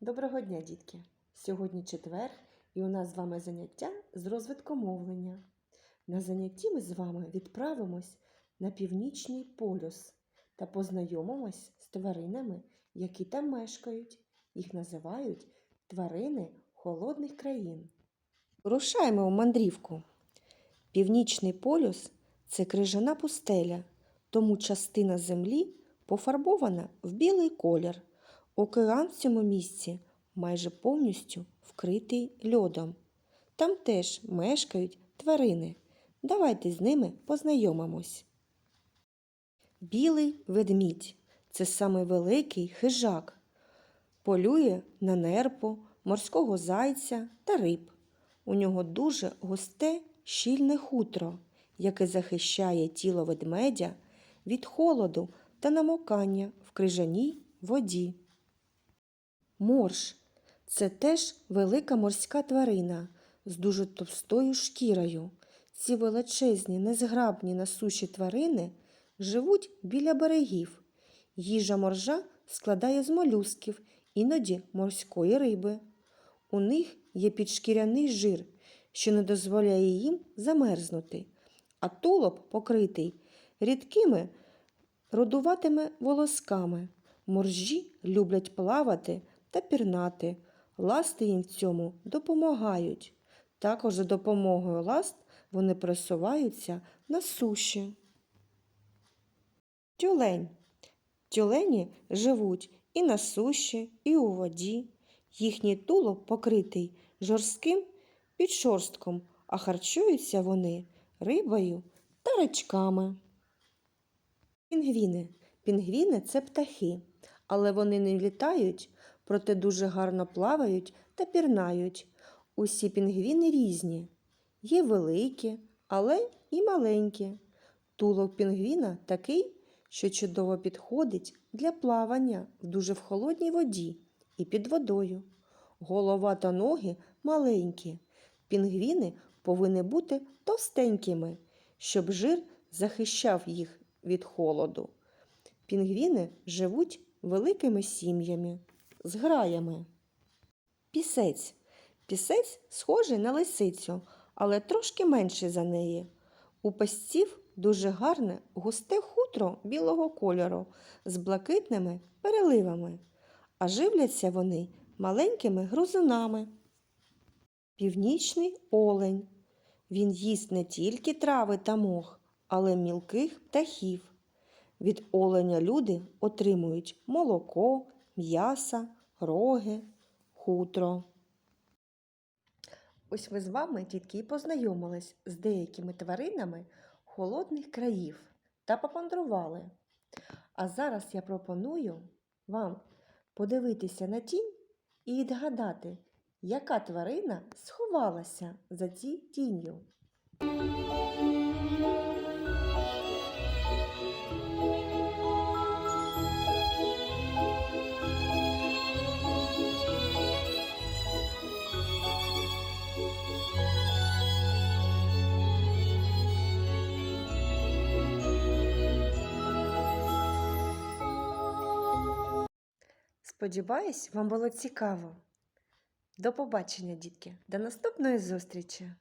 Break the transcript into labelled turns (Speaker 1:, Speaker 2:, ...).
Speaker 1: Доброго дня, дітки! Сьогодні четвер, і у нас з вами заняття з розвитку мовлення. На занятті ми з вами відправимось на північний полюс та познайомимось з тваринами, які там мешкають. Їх називають тварини холодних країн. Рушаємо у мандрівку. Північний полюс це крижана пустеля, тому частина землі пофарбована в білий колір. Океан в цьому місці майже повністю вкритий льодом. Там теж мешкають тварини. Давайте з ними познайомимось. Білий ведмідь це самий великий хижак. Полює на нерпу, морського зайця та риб. У нього дуже густе щільне хутро, яке захищає тіло ведмедя від холоду та намокання в крижаній воді. Морж це теж велика морська тварина з дуже товстою шкірою. Ці величезні, незграбні на суші тварини живуть біля берегів. Їжа моржа складає з молюсків, іноді морської риби. У них є підшкіряний жир, що не дозволяє їм замерзнути, а тулуб покритий рідкими родуватими волосками. Моржі люблять плавати та пірнати. Ласти їм в цьому допомагають. Також за допомогою ласт вони просуваються на суші. Тюлень. Тюлені живуть і на суші, і у воді. Їхній тулуб покритий жорстким підшорстком, а харчуються вони рибою та рачками. Пінгвіни. Пінгвіни це птахи, але вони не літають, проте дуже гарно плавають та пірнають. Усі пінгвіни різні. Є великі, але і маленькі. Тулок пінгвіна такий, що чудово підходить для плавання в дуже в холодній воді і під водою. Голова та ноги маленькі. Пінгвіни повинні бути товстенькими, щоб жир захищав їх від холоду. Пінгвіни живуть великими сім'ями, з граями. Пісець. Пісець схожий на лисицю, але трошки менший за неї. У пасців дуже гарне густе хутро білого кольору з блакитними переливами, а живляться вони маленькими грузинами. Північний олень. Він їсть не тільки трави та мох, але мілких птахів. Від оленя люди отримують молоко, м'яса, роги, хутро. Ось ми з вами, дітки, і познайомились з деякими тваринами холодних країв та попандрували. А зараз я пропоную вам подивитися на тінь і відгадати, яка тварина сховалася за ці тінню. Сподіваюсь, вам було цікаво. До побачення, дітки. До наступної зустрічі!